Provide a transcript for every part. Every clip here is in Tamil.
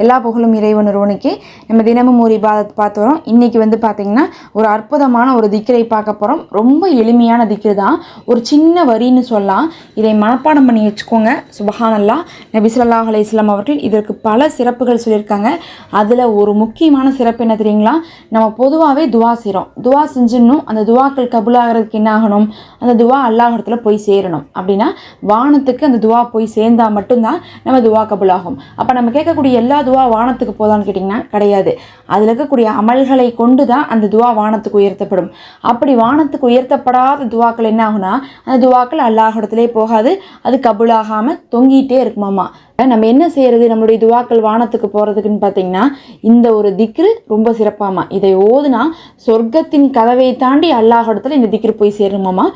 எல்லா புகழும் இறைவன் ஒருவனுக்கே. நம்ம தினமும் ஒரு இபாதத் பார்த்து வரோம். இன்றைக்கி வந்து பார்த்திங்கன்னா ஒரு அற்புதமான ஒரு திக்கரை பார்க்க போகிறோம் ரொம்ப எளிமையான திக்ரு தான். ஒரு சின்ன வரின்னு சொல்லலாம். இதை மனப்பாடம் பண்ணி வச்சுக்கோங்க. சுபஹானல்லா. நபி அலி இஸ்லாம் அவர்கள் இதற்கு பல சிறப்புகள் சொல்லியிருக்காங்க. அதில் ஒரு முக்கியமான சிறப்பு என்ன தெரியுங்களா? நம்ம பொதுவாகவே துவா செய்கிறோம் துவா செஞ்சிடணும். அந்த துவாக்கள் கபுலாகிறதுக்கு என்ன ஆகணும்? அந்த துவா அல்லாஹிடத்தில் போய் சேரணும். அப்படின்னா வானத்துக்கு அந்த துவா போய் சேர்ந்தால் மட்டும்தான் நம்ம துவா கபுலாகும். அப்போ நம்ம கேட்கக்கூடிய எல்லா துவா வானத்துக்கு போதான்னு கேட்டிங்கன்னா கிடையாது. அதில் இருக்கக்கூடிய அமல்களை கொண்டு தான் அந்த துவா வானத்துக்கு உயர்த்தப்படும். அப்படி வானத்துக்கு உயர்த்தப்படாத துவாக்கள் என்ன ஆகுனா அந்த துவாக்கள் அல்லாஹிடத்திலே போகாது அது கபுலாகாமல் தொங்கிட்டே இருக்குமாமா. நம்ம என்ன செய்யறது? நம்மளுடைய துவாக்கள் வானத்துக்கு போகிறதுக்குன்னு பார்த்தீங்கன்னா இந்த ஒரு திக்ரு ரொம்ப சிறப்பாமா. இதை ஓதுனா சொர்க்கத்தின் கதவை தாண்டி அல்லாஹிடத்தில் இந்த திக்ரு போய் சேருமாமா.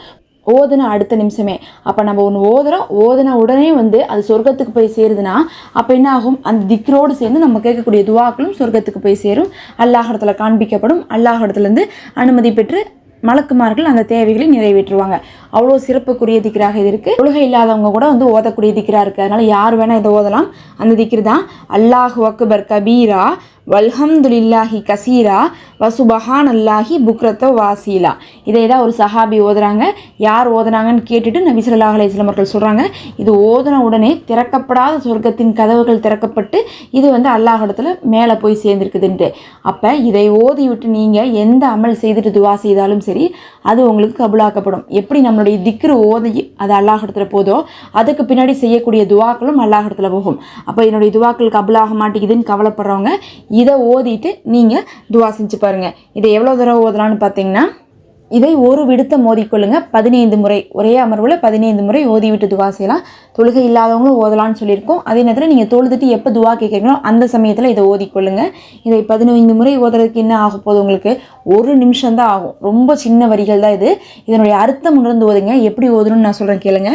ஓதுன அடுத்த நிமிஷமே. அப்போ நம்ம ஒன்று ஓதுறோம் ஓதுன உடனே வந்து அது சொர்க்கத்துக்கு போய் சேருதுன்னா அப்போ என்ன ஆகும்? அந்த திக்ரோடு சேர்ந்து நம்ம கேட்கக்கூடிய துவாக்களும் சொர்க்கத்துக்கு போய் சேரும். அல்லாஹடத்தில் காண்பிக்கப்படும். அல்லாஹிடத்துலேருந்து அனுமதி பெற்று மலக்குமார்கள் அந்த தேவைகளை நிறைவேற்றுவாங்க. அவ்வளோ சிறப்புக்குரிய திக்ராக இது இருக்குது உலக இல்லாதவங்க கூட வந்து ஓதக்கூடிய திக்ரா இருக்குது அதனால் யார் வேணால் இதை ஓதலாம். அந்த திக்ரு தான் அல்லாஹ் அக்பர் கபீரா வல்ஹம்துலில்லாஹி கசீரா வசுபஹான் அல்லாஹி புக்ரத்த வாசீலா. இதை தான் ஒரு சஹாபி ஓதுறாங்க. யார் ஓதுனாங்கன்னு கேட்டுட்டு நபி ஸல்லல்லாஹு அவர்கள் சொல்கிறாங்க இது ஓதுன உடனே திறக்கப்படாத சொர்க்கத்தின் கதவுகள் திறக்கப்பட்டு இது வந்து அல்லாஹிடத்தில் மேலே போய் சேர்ந்துருக்குதுன்ட்டு. அப்போ இதை ஓதி விட்டு நீங்கள் எந்த அமல் செய்துட்டு துவா செய்தாலும் சரி அது உங்களுக்கு கபுலாக்கப்படும். எப்படி நம்மளுடைய திக்ரு ஓதி அது அல்லாஹிடத்தில் போதோ அதுக்கு பின்னாடி செய்யக்கூடிய துவாக்களும் அல்லாஹிடத்தில் போகும். அப்போ என்னுடைய துவாக்கள் கபுலாக மாட்டேங்குதுன்னு கவலைப்படுறவங்க இதை ஓதிட்டு நீங்கள் துவா செஞ்சு பாருங்கள் இதை எவ்வளோ தடவை ஓதலான்னு பார்த்தீங்கன்னா இதை ஒரு விடுத்த மோதிக்கொள்ளுங்கள் பதினைந்து முறை ஒரே அமர்வில் பதினைந்து முறை ஓதி விட்டு துவா செய்யலாம். தொழுகை இல்லாதவங்களும் ஓதலான்னு சொல்லியிருக்கோம். அதே நேரத்தில் நீங்கள் தொழுதுட்டு எப்போ துவா கேட்குறீங்களோ அந்த சமயத்தில் இதை ஓதிக்கொள்ளுங்க இதை பதினைந்து முறை ஓதுறதுக்கு என்ன ஆக போகுது உங்களுக்கு? ஒரு நிமிஷம் தான் ஆகும். ரொம்ப சின்ன வரிகள் தான் இது. இதனுடைய அர்த்தம் உணர்ந்து ஓதுங்க. எப்படி ஓதணும்னு நான் சொல்கிறேன் கேளுங்க.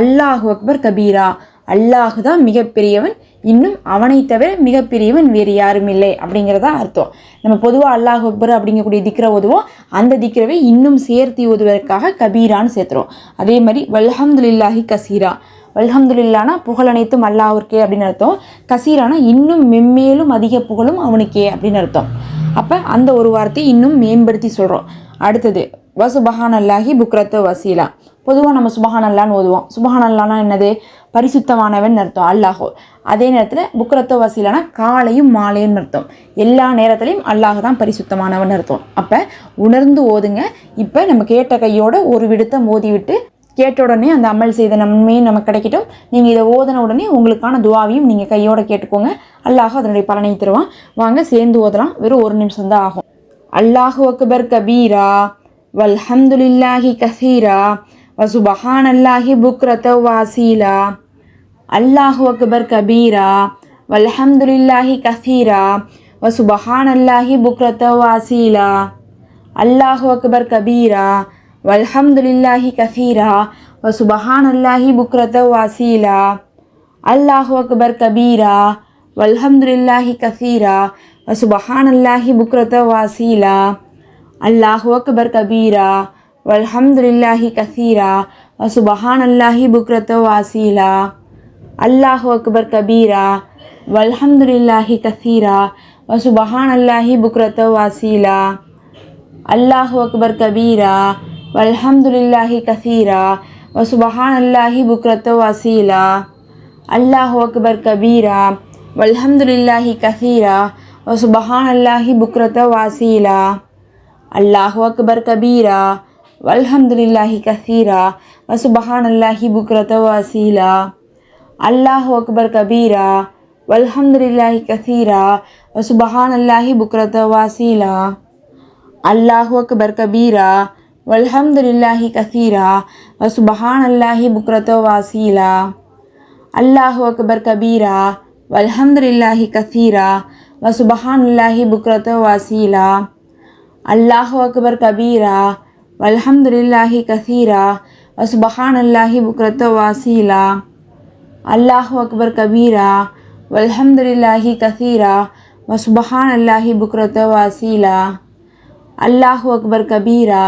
அல்லாஹு அக்பர் கபீரா. அல்லாஹு தான் மிகப்பெரியவன். இன்னும் அவனை தவிர மிகப்பெரியவன் வேறு யாரும் இல்லை அப்படிங்கிறதா அர்த்தம். நம்ம பொதுவாக அல்லாஹ் அக்பர் அப்படிங்கக்கூடிய திக்ர ஓதுவோம். அந்த திக்ரவை இன்னும் சேர்த்து ஓதுவதற்காக கபீரான்னு சேர்த்துறோம். அதே மாதிரி வல்ஹம்துலில்லாஹி கசீரா. வல்ஹம்துலில்லானா புகழ் அனைத்தும் அல்லாஹ்விற்கே அப்படின்னு அர்த்தம். கசீரானா இன்னும் மென்மேலும் அதிக புகழும் அவனுக்கே அப்படின்னு அர்த்தம். அப்போ அந்த ஒரு வார்த்தையை இன்னும் மேம்படுத்தி சொல்கிறோம் அடுத்தது வசுபஹான் அல்லாஹி புக்ரத்து வசீலா. பொதுவாக நம்ம சுபஹான் அல்லான்னு ஓதுவோம். சுபஹான் அல்லான்னா என்னது? பரிசுத்தமானவன் அர்த்தம். அல்லாஹோ. அதே நேரத்தில் புக்ரத்தோ வசீலானா காலையும் மாலையும் அர்த்தம். எல்லா நேரத்துலையும் அல்லாஹ் தான் பரிசுத்தமானவன் அர்த்தம். அப்போ உணர்ந்து ஓதுங்க. இப்போ நம்ம கேட்ட கையோட ஒரு விடுத்த மோதிவிட்டு கேட்ட உடனே அந்த அமல் செய்த நன்மையும் நமக்கு கிடைக்கட்டும். நீங்கள் இதை ஓதின உடனே உங்களுக்கான துவாவையும் நீங்கள் கையோட கேட்டுக்கோங்க. அல்லாஹ் அதனுடைய பலனை தருவான். வாங்க சேர்ந்து ஓதலாம். வெறும் ஒரு நிமிஷம் தான் ஆகும். அல்லாஹு அக்பர் கபீரா. வல்ஹம்துலில்லாஹி கசீரா வசுபஹான் அல்லாஹி புக்ரத வாசீலா அல்லாஹு அக்பர் கபீரா வல்ஹம்துலில்லாஹி கசீரா வசுபஹான் அல்லாஹி புக்ரத வாசீலா அல்லாஹு அக்பர் கபீரா வல்ஹம்துலில்லாஹி கசீரா வசுபஹான் அல்லாஹி புக்ரத வாசீலா அல்லாஹு அக்பர் கபீரா வல்ஹம்துலில்லாஹி கசீரா வசுபஹான் அல்லாஹி புக்ரத வாசீலா அல்லாஹு அக்பர் கபீரா வல்ஹம்துலில்லாஹி கசீரா வசுபஹான் அல்லாஹி புக்ரத வாசீலா அல்லாஹு அக்பர் கபீரா வல்ஹம்துலில்லாஹி கசீரா வசுபஹான் அல்லாஹி புக்ரத வாசீலா அல்லாஹு அக்பர் கபீரா வல்ஹம்துலில்லாஹி கசீரா வசுபஹான் அல்லாஹி புக்ரத வாசீலா அல்லாஹு அக்பர் கபீரா வல்ஹம்துலில்லாஹி கசீரா வசுபஹான் அல்லாஹி புக்ரத வாசீலா அல்லாஹு அக்பர் கபீரா வல்ஹம்துலில்லாஹி கசீரா வசுபஹான் அல்லாஹி புக்ரத வாசீலா அல்லாஹு அக்பர் கபீரா வல்ஹம்துலில்லாஹி கசீரா வசுபஹான் அல்லாஹி புக்ரத வாசீலா அல்லாஹு அக்பர் கபீரா வல்ஹம்துலில்லாஹி கசீரா வசுபஹான் அல்லாஹி புக்ரத வாசீலா அல்லாஹு அக்பர் கபீரா வல்ஹம்துலில்லாஹி கசீரா வசுபஹான் அல்லாஹி புக்ரத வாசீலா அல்லாஹு அக்பர் கபீரா வல்ஹம்துலில்லாஹி கசீரா வசுபஹான் அல்லாஹி புக்ரத்தோ வாசீலா. அல்லாஹு அக்பர் கபீரா வல்ஹம்துலில்லாஹி கசீரா வசுபஹான் அல்லாஹி புக்ரத்தோ வாசீலா. அல்லாஹு அக்பர் கபீரா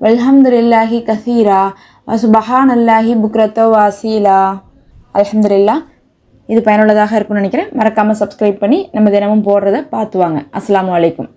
வல்ஹம்துலில்லாஹி கசீரா வசுபஹான் அல்லாஹி புக்ரத்தோ வாசீலா. அலமதுல்லா இது பயனுள்ளதாக இருக்கும்னு நினைக்கிறேன். மறக்காமல் சப்ஸ்கிரைப் பண்ணி நம்ம தினமும் போடுறத பார்த்துவாங்க அஸ்லாம் அஸ்ஸலாமு அலைக்கும்.